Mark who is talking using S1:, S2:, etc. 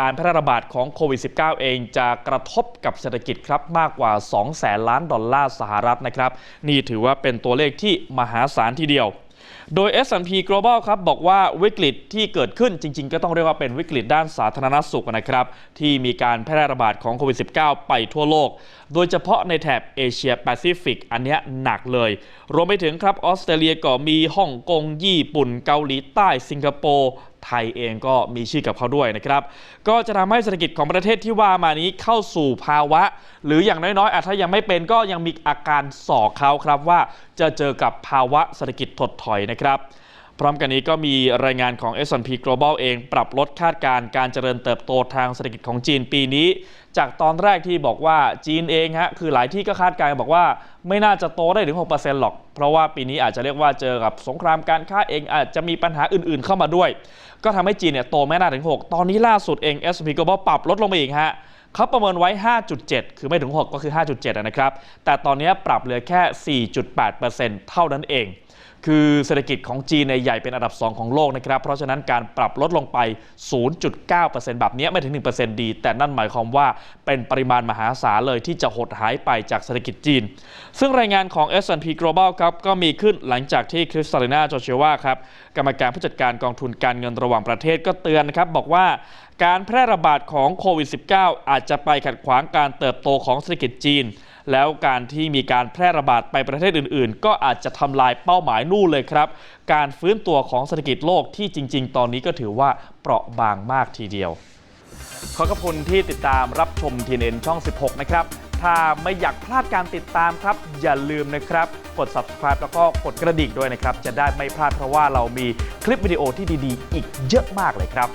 S1: การแพร่ระบาดของโควิด -19 เองจะกระทบกับเศรษฐกิจครับมากกว่า 2 แสนล้านดอลลาร์สหรัฐนะครับ นี่ถือว่าเป็นตัวเลขที่มหาศาลทีเดียว โดย S&P Global ครับบอกว่าวิกฤตที่เกิดขึ้นจริง ๆ ก็ต้องเรียกว่าเป็นวิกฤตด้านสาธารณสุขนะครับ ที่มีการแพร่ระบาดของโควิด -19 ไปทั่วโลก โดยเฉพาะในแถบเอเชียแปซิฟิกอันเนี้ยหนักเลย รวมไปถึงครับออสเตรเลียก็มีฮ่องกงญี่ปุ่น เกาหลีใต้สิงคโปร์ไทยเองก็มีชื่อกับเขาด้วยนะครับ ก็จะทำให้เศรษฐกิจของประเทศที่ว่ามานี้เข้าสู่ภาวะ หรืออย่างน้อยๆอาจถ้ายังไม่เป็นก็ยังมีอาการสอกเขาครับว่าจะเจอกับภาวะเศรษฐกิจถดถอยนะครับ พร้อมกันนี้ก็มีรายงานของ S&P Global เอง ปรับลดคาดการณ์การเจริญเติบโตทางเศรษฐกิจของจีนปีนี้ จากตอนแรกที่บอกว่าจีนเองฮะคือหลายที่ก็คาดการณ์บอกว่า ไม่น่าจะโตได้ถึง 6%หรอก เพราะว่าปีนี้อาจจะเรียกว่าเจอกับสงครามการค้าเองอาจจะมีปัญหาอื่นๆเข้ามาด้วย ก็ทำให้จีนเนี่ยโตไม่น่าถึง 6 ตอนนี้ล่าสุดเอง S&P Global ปรับลดลงไปอีกฮะ เขาประเมินไว้ 5.7 คือไม่ถึง 6 ก็คือ 5.7 นะครับ แต่ตอนนี้ปรับเหลือแค่ 4.8%เท่านั้นเอง คือเศรษฐกิจของจีนในใหญ่เป็นอันดับ 2 ของโลกนะครับ เพราะฉะนั้นการปรับลดลงไป 0.9%แบบนี้ไม่ถึง 1%ดี แต่นั่นหมายความว่าเป็นปริมาณมหาศาลเลยที่จะหดหายไปจากเศรษฐกิจจีน ซึ่งรายงานของ S&P Global ครับก็มีขึ้นหลังจากที่คริสตาลินาจอเชวาครับกรรมการผู้จัดการกองทุนการเงินระหว่างประเทศก็เตือนนะครับบอกว่า การแพร่ระบาดของโควิด -19 อาจจะไปขัดขวางการเติบโตของเศรษฐกิจจีน แล้วการที่มีการแพร่ระบาดไปประเทศอื่น ๆ ก็อาจจะทำลายเป้าหมายนู่นเลยครับ การฟื้นตัวของเศรษฐกิจโลกที่จริง ๆ ตอนนี้ก็ถือว่าเปราะบางมากทีเดียว ขอขอบคุณที่ติดตามรับชม TNN ช่อง 16 นะครับ ถ้าไม่อยากพลาดการติดตามครับ อย่าลืมนะครับ กด subscribe แล้วก็กดกระดิ่งด้วยนะครับ จะได้ไม่พลาดเพราะว่าเรามีคลิปวิดีโอที่ดี ๆ อีกเยอะมากเลยครับ